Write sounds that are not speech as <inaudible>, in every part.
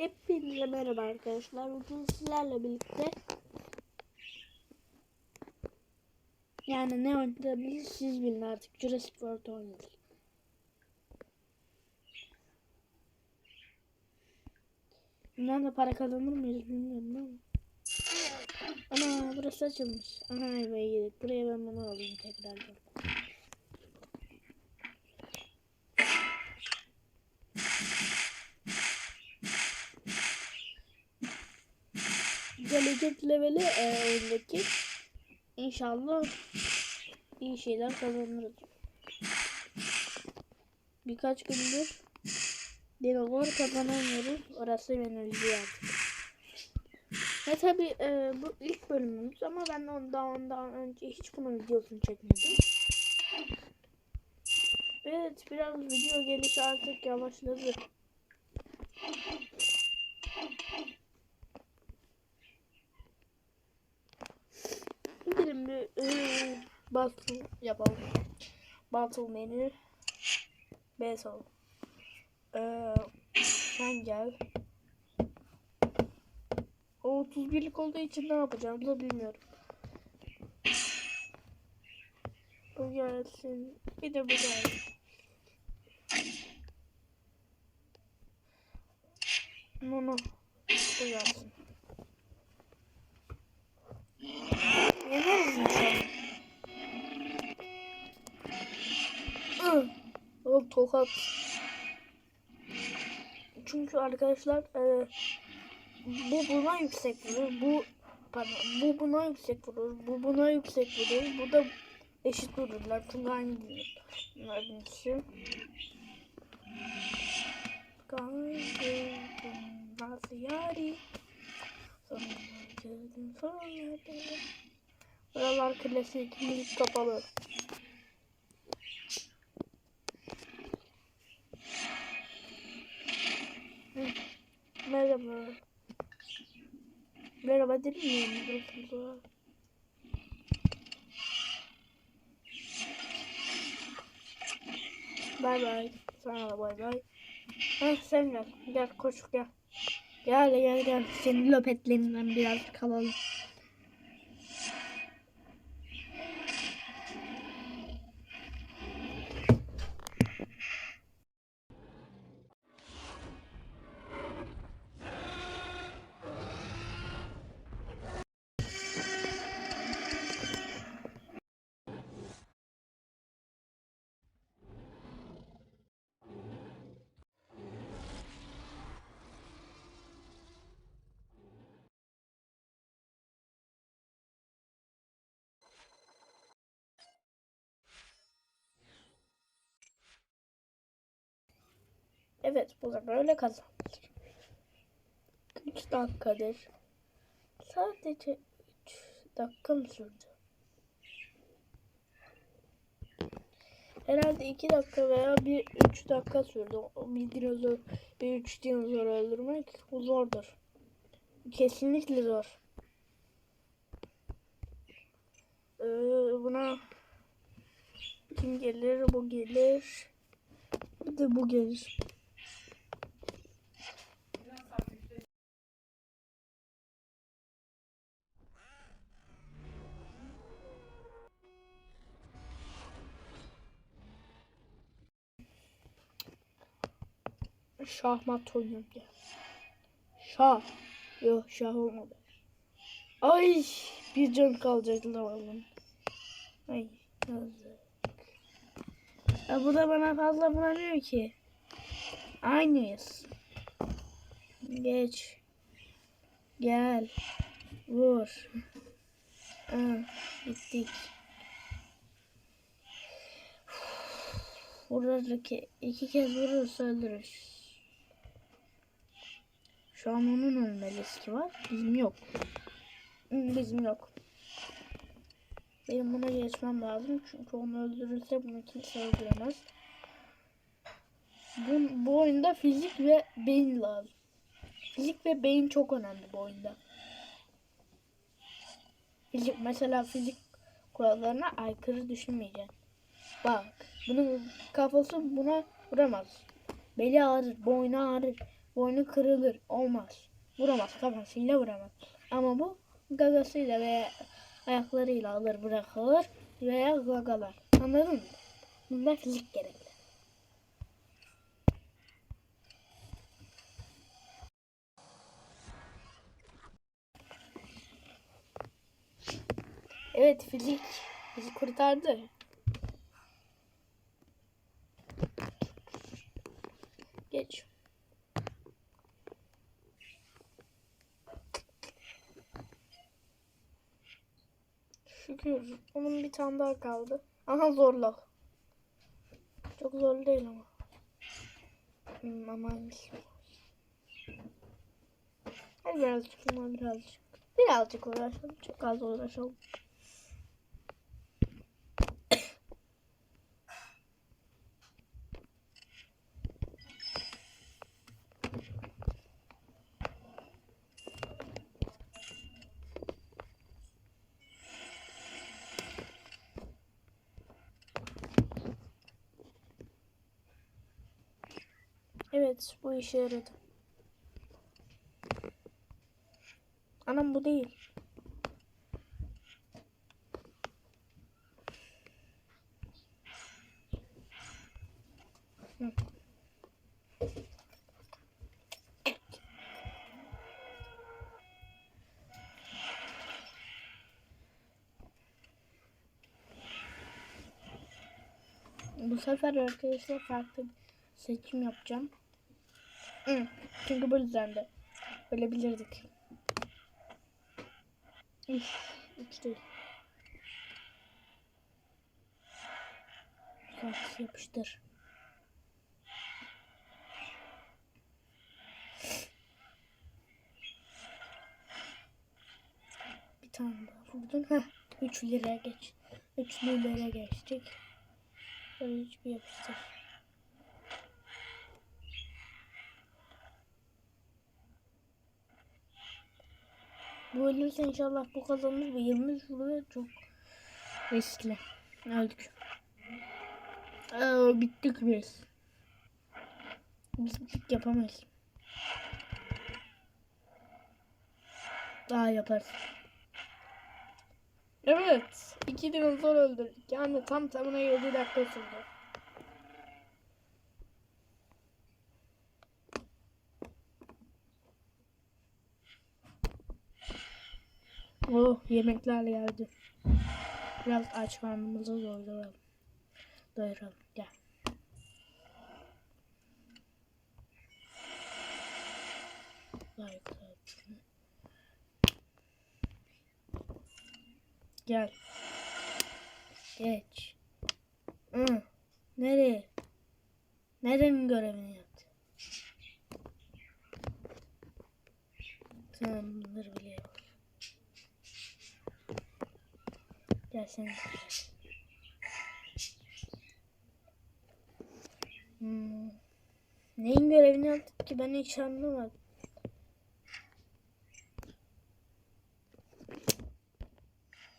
Hepinize merhaba arkadaşlar. Bugün sizlerle birlikte yani ne oynadığımızı siz bilin artık. Jurassic World oynuyoruz. Bundan da para kazanır mıyız bilmiyorum ama. Ana burası açılmış. Ana ayvayı yedik. Buraya ben bunu alayım tekrardan. Gelecek leveli e, oyundaki inşallah iyi şeyler kazanırız. Birkaç gündür dinozor kazanamıyoruz. Orası beni üzüyor artık. Ve tabi e, bu ilk bölümümüz ama ben ondan, ondan önce hiç bunun videosunu çekmedim. Evet biraz video gelişi artık yavaşladı. Gidelim bir e, battle yapalım. Battle menü. Battle. Ee, sen gel. O 31'lik olduğu için ne yapacağımı da bilmiyorum. Bu gelsin. Bir de bu gelsin. Nono. Bu gelsin. Tokat. Çünkü arkadaşlar e, bu buna yüksek vurur. Bu pardon, bu buna yüksek vurur. Bu buna yüksek vurur. Bu da eşit vururlar. Çünkü aynı bunların ikisi. Nasıl yari? Buralar klasik, müzik kapalı. Hı. Merhaba. Merhaba? Merhaba. Bay bay. Sana da bay bay. Heh, sen gel. Gel koş gel. Gel gel gel. Senin löpetlerinden biraz kalalım. Evet bu da böyle kazanılır. 3 dakikadır. Sadece 3 dakika mı sürdü? Herhalde 2 dakika veya bir 3 dakika sürdü. Bir dinozor, bir 3 dinozor öldürmek zordur. Kesinlikle zor. Ee, buna kim gelir? Bu gelir. Bir de bu gelir. Şahmat oynuyorum diye. Şah. Yok şah olmadı. Ay bir can kalacaktı zavallı. Ay yazık. Ya bu da bana fazla vuramıyor ki. Aynıyız. Geç. Gel. Vur. <laughs> Aa, gittik. Vurur ki iki kez vurursa öldürür. Şu an onun ölme riski var. Bizim yok. Hmm, Bizim yok. Benim buna geçmem lazım. Çünkü onu öldürürse bunu kimse öldüremez. Bu, bu oyunda fizik ve beyin lazım. Fizik ve beyin çok önemli bu oyunda. Fizik mesela fizik kurallarına aykırı düşünmeyeceksin. Bak bunun kafası buna vuramaz. Beli ağrır, boynu ağrır. Boynu kırılır. Olmaz. Vuramaz. Kafasıyla vuramaz. Ama bu gagasıyla veya ayaklarıyla alır bırakılır veya gagalar. Anladın mı? Bunda fizik gerekli. Evet fizik bizi kurtardı. Geç. Şükür. Onun bir tane daha kaldı. Aha zorla. Çok zor değil ama. Hmm, ama birazcık birazcık. Birazcık uğraşalım. Çok az uğraşalım. Evet bu işe yaradı. Anam bu değil. Bu sefer arkadaşlar farklı seçim yapacağım. Hı, çünkü bu yüzden de ölebilirdik. Üf, üç değil. Yapıştır. Bir tane daha vurdum. Heh, 3 liraya geç. 3 liraya geçtik. Böyle hiçbir yapıştır. Bu ölürse inşallah bu kazanır ve 20 vuruyor çok riskli. Öldük. Aa, bittik biz. Biz bittik yapamayız. Daha yaparız. Evet. iki dinozor öldürdük. Yani tam tamına 7 dakika sürdü. Yemekler geldi. Biraz aç karnımızı doyuralım. Doyuralım. Gel. Gel. Geç. Hı. Nereye? Nerenin görevini yaptı? Tamam bunları biliyorum. Gel sen. Hmm. Neyin görevini yaptık ki ben hiç anlamadım.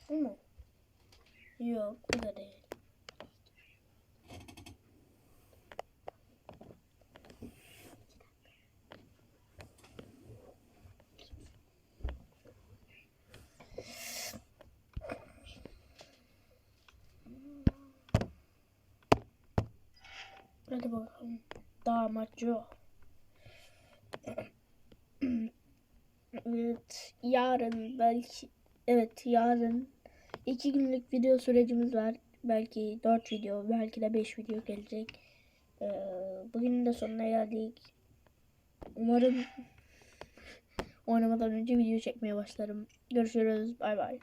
Bu mu? Yok bu da değil. Hadi bakalım. Damatçı. evet. Yarın belki evet yarın iki günlük video sürecimiz var. Belki 4 video, belki de 5 video gelecek. Ee, bugün de sonuna geldik. Umarım oynamadan önce video çekmeye başlarım. Görüşürüz. Bay bay.